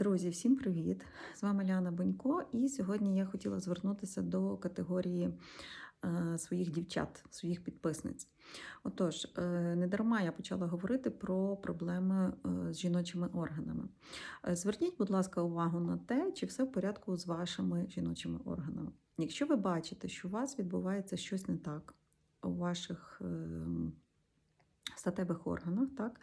Друзі, всім привіт! З вами Ляна Бонько, і сьогодні я хотіла звернутися до категорії е, своїх дівчат, своїх підписниць. Отож, е, не дарма я почала говорити про проблеми е, з жіночими органами. Зверніть, будь ласка, увагу на те, чи все в порядку з вашими жіночими органами. Якщо ви бачите, що у вас відбувається щось не так у ваших ем, статевих органах, так,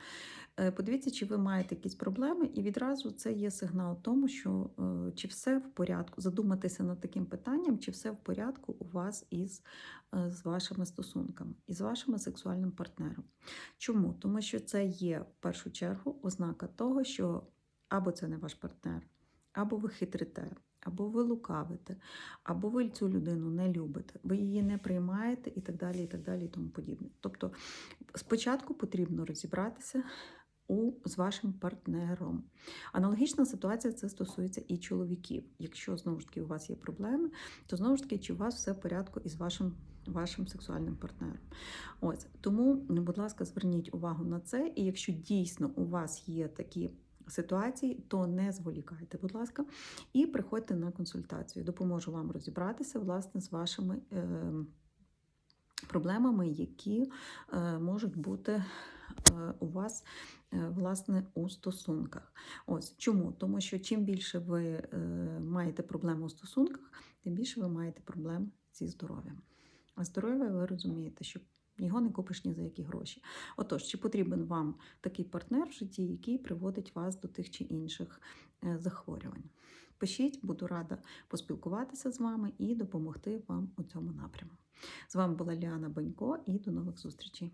Е, Подивіться, чи ви маєте якісь проблеми, і відразу це є сигнал тому, що е, чи все в порядку, задуматися над таким питанням, чи все в порядку у вас із е, з вашими стосунками, і з вашим сексуальним партнером. Чому? Тому що це є в першу чергу ознака того, що або це не ваш партнер, або ви хитрите, або ви лукавите, або ви цю людину не любите, ви її не приймаєте і так далі, і так далі, і тому подібне. Тобто спочатку потрібно розібратися у, з вашим партнером. Аналогічна ситуація це стосується і чоловіків. Якщо знову ж таки у вас є проблеми, то знову ж таки, чи у вас все в порядку із вашим, вашим сексуальним партнером. Ось тому, будь ласка, зверніть увагу на це, і якщо дійсно у вас є такі. Ситуації, то не зволікайте, будь ласка, і приходьте на консультацію. Допоможу вам розібратися власне з вашими е, проблемами, які е, можуть бути е, у вас е, власне у стосунках. Ось чому? Тому що чим більше ви маєте проблеми у стосунках, тим більше ви маєте проблем зі здоров'ям. А здоров'я ви розумієте, що його не купиш ні за які гроші. Отож, чи потрібен вам такий партнер в житті, який приводить вас до тих чи інших е, захворювань? Пишіть, буду рада поспілкуватися з вами і допомогти вам у цьому напрямку. З вами була Ліана Банько і до нових зустрічей.